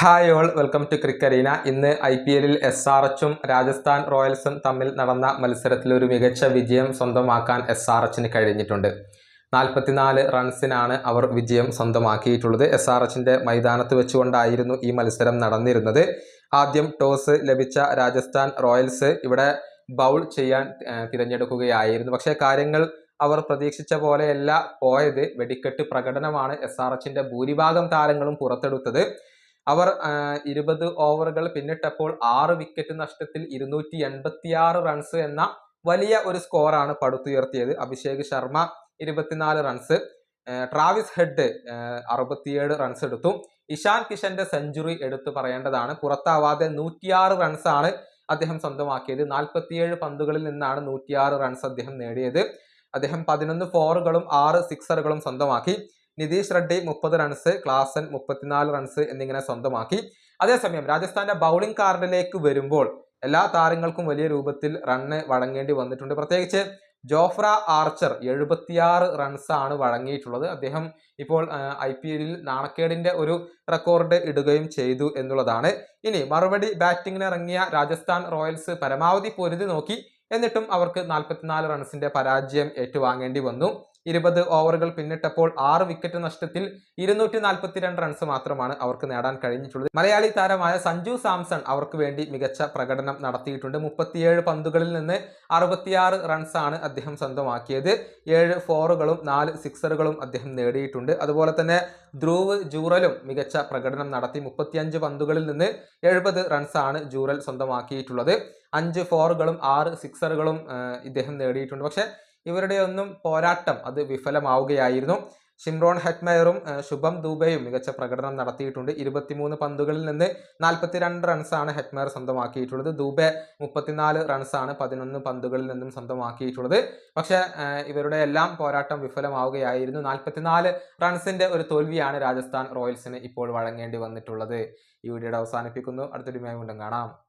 Hi all welcome to Crickerina ഇന്ന് I P എല്ലിൽ S R എച്ചും രാജസ്ഥാൻ റോയൽസും തമ്മിൽ നടന്ന മത്സരത്തിൽ ഒരു മികച്ച വിജയം സ്വന്തമാക്കാൻ എസ് ആർ എച്ചിന് കഴിഞ്ഞിട്ടുണ്ട്. നാൽപ്പത്തിനാല് റൺസിനാണ് അവർ വിജയം സ്വന്തമാക്കിയിട്ടുള്ളത്. എസ് ആർ എച്ചിന്റെ മൈതാനത്ത് വെച്ചുകൊണ്ടായിരുന്നു ഈ മത്സരം നടന്നിരുന്നത്. ആദ്യം ടോസ് ലഭിച്ച രാജസ്ഥാൻ റോയൽസ് ഇവിടെ ബൗൾ ചെയ്യാൻ തിരഞ്ഞെടുക്കുകയായിരുന്നു. പക്ഷേ കാര്യങ്ങൾ അവർ പ്രതീക്ഷിച്ച പോലെയല്ല. പോയത് വെടിക്കെട്ട് പ്രകടനമാണ് എസ് ആർ എച്ചിന്റെ ഭൂരിഭാഗം താരങ്ങളും പുറത്തെടുത്തത്. അവർ ഇരുപത് ഓവറുകൾ പിന്നിട്ടപ്പോൾ ആറ് വിക്കറ്റ് നഷ്ടത്തിൽ ഇരുന്നൂറ്റി എൺപത്തിയാറ് റൺസ് എന്ന വലിയ ഒരു സ്കോറാണ് പടുത്തുയർത്തിയത്. അഭിഷേക് ശർമ്മ ഇരുപത്തിനാല് റൺസ് ട്രാവിസ് ഹെഡ് അറുപത്തിയേഴ് റൺസ് എടുത്തു. ഇഷാൻ കിഷന്റെ സെഞ്ചുറി എടുത്തു പറയേണ്ടതാണ്. പുറത്താവാതെ നൂറ്റിയാറ് റൺസ് ആണ് അദ്ദേഹം സ്വന്തമാക്കിയത്. നാൽപ്പത്തിയേഴ് പന്തുകളിൽ നിന്നാണ് നൂറ്റിയാറ് റൺസ് അദ്ദേഹം നേടിയത്. അദ്ദേഹം പതിനൊന്ന് ഫോറുകളും ആറ് സിക്സറുകളും സ്വന്തമാക്കി. നിതീഷ് റെഡ്ഡി മുപ്പത് റൺസ് ക്ലാസൻ മുപ്പത്തിനാല് റൺസ് എന്നിങ്ങനെ സ്വന്തമാക്കി. അതേസമയം രാജസ്ഥാന്റെ ബൗളിംഗ് കാർഡിലേക്ക് വരുമ്പോൾ എല്ലാ താരങ്ങൾക്കും വലിയ രൂപത്തിൽ റണ്ണ് വഴങ്ങേണ്ടി വന്നിട്ടുണ്ട്. പ്രത്യേകിച്ച് ജോഫ്ര ആർച്ചർ എഴുപത്തിയാറ് ആണ് വഴങ്ങിയിട്ടുള്ളത്. അദ്ദേഹം ഇപ്പോൾ ഐ പി എല്ലിൽ നാണക്കേടിന്റെ ഒരു റെക്കോർഡ് ഇടുകയും ചെയ്തു എന്നുള്ളതാണ്. ഇനി മറുപടി ബാറ്റിംഗിന് ഇറങ്ങിയ രാജസ്ഥാൻ റോയൽസ് പരമാവധി പൊരുതി നോക്കി. എന്നിട്ടും അവർക്ക് നാൽപ്പത്തിനാല് റൺസിന്റെ പരാജയം ഏറ്റുവാങ്ങേണ്ടി വന്നു. ഇരുപത് ഓവറുകൾ പിന്നിട്ടപ്പോൾ ആറ് വിക്കറ്റ് നഷ്ടത്തിൽ ഇരുന്നൂറ്റി നാൽപ്പത്തിരണ്ട് റൺസ് മാത്രമാണ് അവർക്ക് നേടാൻ കഴിഞ്ഞിട്ടുള്ളത്. മലയാളി താരമായ സഞ്ജു സാംസൺ അവർക്ക് വേണ്ടി മികച്ച പ്രകടനം നടത്തിയിട്ടുണ്ട്. മുപ്പത്തിയേഴ് പന്തുകളിൽ നിന്ന് അറുപത്തിയാറ് റൺസാണ് അദ്ദേഹം സ്വന്തമാക്കിയത്. ഏഴ് ഫോറുകളും നാല് സിക്സറുകളും അദ്ദേഹം നേടിയിട്ടുണ്ട്. അതുപോലെ തന്നെ ധ്രുവ് ജൂറലും മികച്ച പ്രകടനം നടത്തി. മുപ്പത്തിയഞ്ച് പന്തുകളിൽ നിന്ന് എഴുപത് റൺസാണ് ജൂറൽ സ്വന്തമാക്കിയിട്ടുള്ളത്. അഞ്ച് ഫോറുകളും ആറ് സിക്സറുകളും ഇദ്ദേഹം നേടിയിട്ടുണ്ട്. പക്ഷേ ഇവരുടെ ഒന്നും പോരാട്ടം അത് വിഫലമാവുകയായിരുന്നു. ഷിംറോൺ ഹെറ്റ്മയറും ശുഭം ദൂബയും മികച്ച പ്രകടനം നടത്തിയിട്ടുണ്ട്. ഇരുപത്തിമൂന്ന് പന്തുകളിൽ നിന്ന് നാൽപ്പത്തിരണ്ട് റൺസാണ് ഹെറ്റ്മയർ സ്വന്തമാക്കിയിട്ടുള്ളത്. ദൂബെ മുപ്പത്തിനാല് റൺസാണ് പതിനൊന്ന് പന്തുകളിൽ നിന്നും സ്വന്തമാക്കിയിട്ടുള്ളത്. പക്ഷേ ഇവരുടെ എല്ലാം പോരാട്ടം വിഫലമാവുകയായിരുന്നു. നാൽപ്പത്തിനാല് റൺസിന്റെ ഒരു തോൽവിയാണ് രാജസ്ഥാൻ റോയൽസിന് ഇപ്പോൾ വഴങ്ങേണ്ടി വന്നിട്ടുള്ളത്. ഈ വീഡിയോയുടെ അവസാനിപ്പിക്കുന്നു. അടുത്തൊരു മേമുണ്ടും കാണാം.